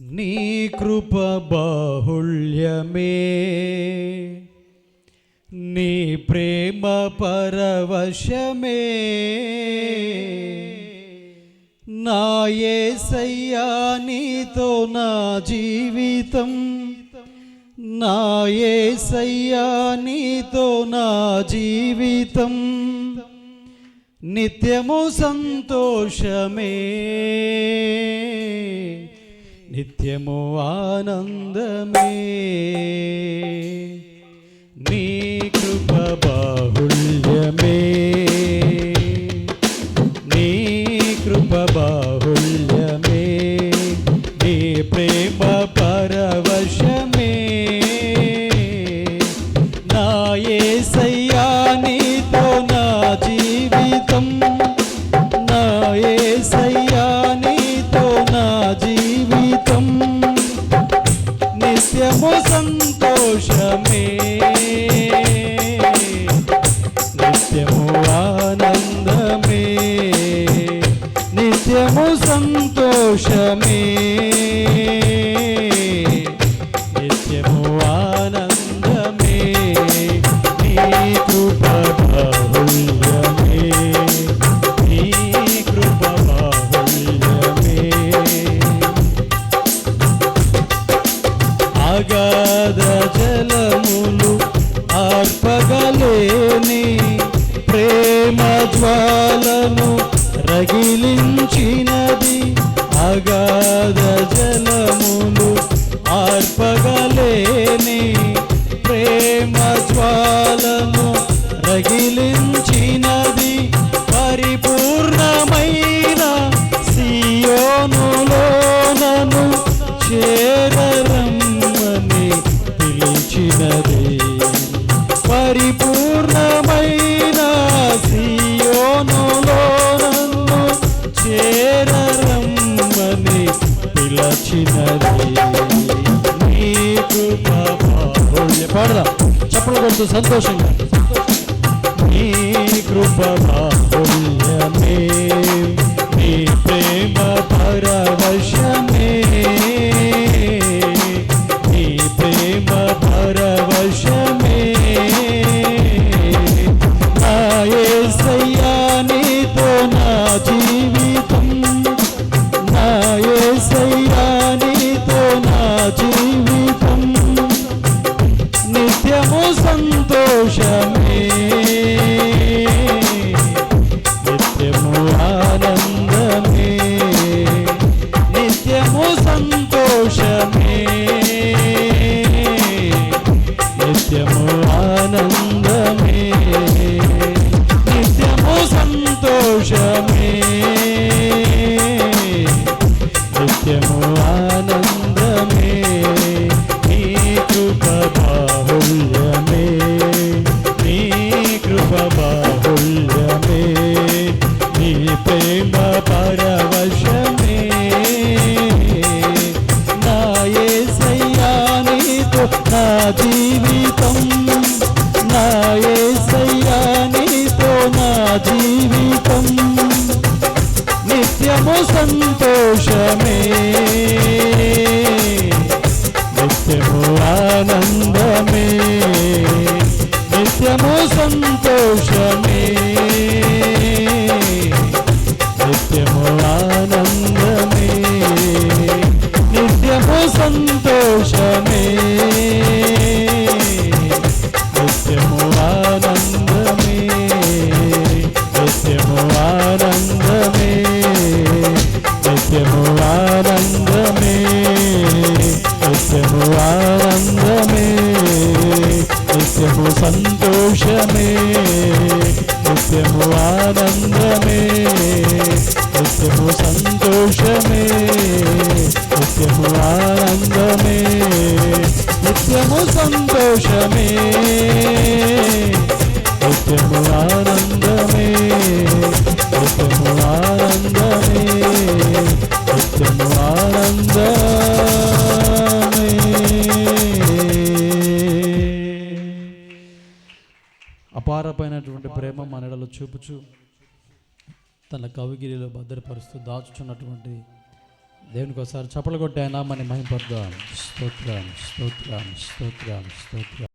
నీ కృప బాహుళ్యమే. నీ ప్రేమ పరవశమే. నా యేసయ్యా నీతో నా జీవితం. నా యేసయ్యా నీతో నా జీవితం. నిత్యము సంతోషమే. నిత్యము ఆనందమే. నీ కృప బాహుళ్యమే చప్పలు సంతోషంగా. నీ కృప సంతోషమే నిత్యము ఆనందమే. నీ కృప బాహుళ్యమే. నీ కృప బాహుళ్యమే. నీ ప్రేమ పరవశమే. నా యేసయ్యా నా జీవితం. నా జీవితం. నిత్యము సంతోషమే. నిత్యము ఆనందమే. ఆనందమే నిత్యము సంతోషమే నిత్యము ఆనందమే నిత్యము సంతోషమే నిత్యము ఆనందమే నిత్యము సంతోషమే. అపారమైనటువంటి ప్రేమ మనడలో చూపుచు తన కవిగిరిలో భద్రపరుస్తూ దాచుచున్నటువంటి దేవునికి ఒకసారి చప్పలు కొట్టాయినా మన మహింపడదాం స్తోత్రం స్తోత్రం స్తోత్రం స్తోత్రం.